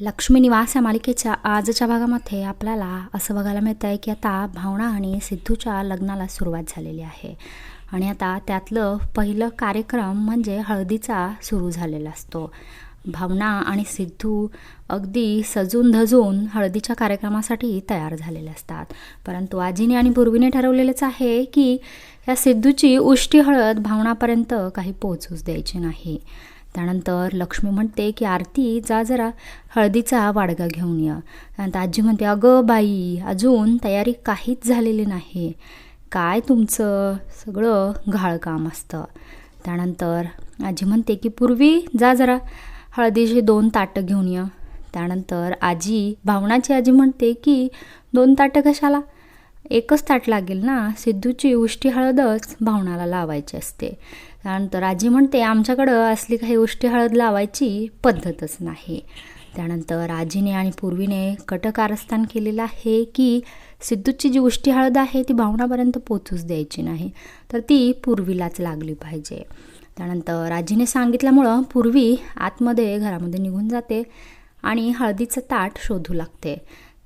लक्ष्मी निवास या मालिकेच्या आजच्या भागामध्ये आपल्याला असं बघायला मिळतं आहे की आता भावना आणि सिद्धूच्या लग्नाला सुरुवात झालेली आहे. आणि आता त्यातलं पहिलं कार्यक्रम म्हणजे हळदीचा सुरू झालेला असतो. भावना आणि सिद्धू अगदी सजून धजून हळदीच्या कार्यक्रमासाठी तयार झालेले असतात. परंतु आजीने आणि पूर्वीने ठरवलेलंच आहे की या सिद्धूची उष्टी हळद भावनापर्यंत काही पोचूच द्यायची नाही. त्यानंतर लक्ष्मी म्हणते की आरती जा जरा हळदीचा वाडगा घेऊन या. त्यानंतर आजी म्हणते अगं बाई अजून तयारी काहीच झालेली नाही. काय तुमचं सगळं घाळ काम असतं. त्यानंतर आजी म्हणते की पूर्वी जा जरा हळदीची दोन ताटं घेऊन या. त्यानंतर आजी भावनाची आजी म्हणते की दोन ताटं कशाला? एकच ताट लागेल ना? सिद्धूची उष्टी हळदच भावनाला लावायची असते. त्यानंतर आजी म्हणते आमच्याकडं असली काही उष्टी हळद लावायची पद्धतच नाही. त्यानंतर आजीने आणि पूर्वीने कटकारस्थान केलेलं आहे की सिद्धूची जी उष्टी हळद आहे ती भावनापर्यंत पोचूच द्यायची नाही तर ती पूर्वीलाच लागली पाहिजे. त्यानंतर आजीने सांगितल्यामुळं पूर्वी आतमध्ये घरामध्ये निघून जाते आणि हळदीचं ताट शोधू लागते.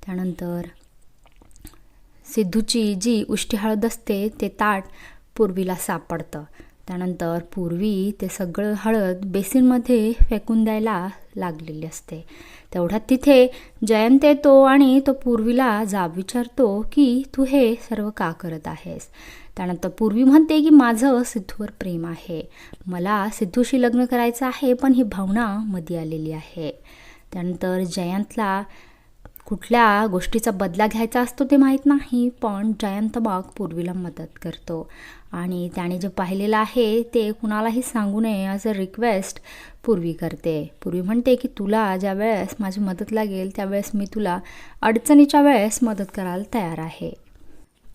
त्यानंतर सिद्धूची जी उष्टी हळद असते ते ताट पूर्वीला सापडतं. त्यानंतर पूर्वी ते सगळं हळद बेसिनमध्ये फेकून द्यायला लागलेली असते. तेवढ्यात तिथे जयंत येतो आणि तो पूर्वीला जाब विचारतो की तू हे सर्व का करत आहेस? त्यानंतर पूर्वी म्हणते की माझं सिद्धूवर प्रेम आहे. मला सिद्धूशी लग्न करायचं आहे पण ही भावना मध्ये आलेली आहे. त्यानंतर जयंतला कुठल्या गोष्टीचा बदला घ्यायचा असतो ते माहीत नाही पण जयंत बाग पूर्वीला मदत करतो. आणि त्याने जे पाहिलेलं आहे ते कुणालाही सांगू नये असं रिक्वेस्ट पूर्वी करते. पूर्वी म्हणते की तुला ज्या वेळेस माझी मदत लागेल त्यावेळेस मी तुला अडचणीच्या वेळेस मदत करायला तयार आहे.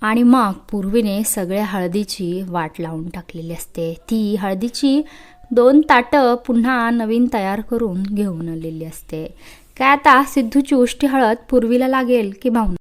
आणि मग पूर्वीने सगळ्या हळदीची वाट लावून टाकलेली असते. ती हळदीची दोन ताटं पुन्हा नवीन तयार करून घेऊन आलेली असते. काय आता सिद्धूची उष्टी हळद पूर्वीला लागेल की भाऊन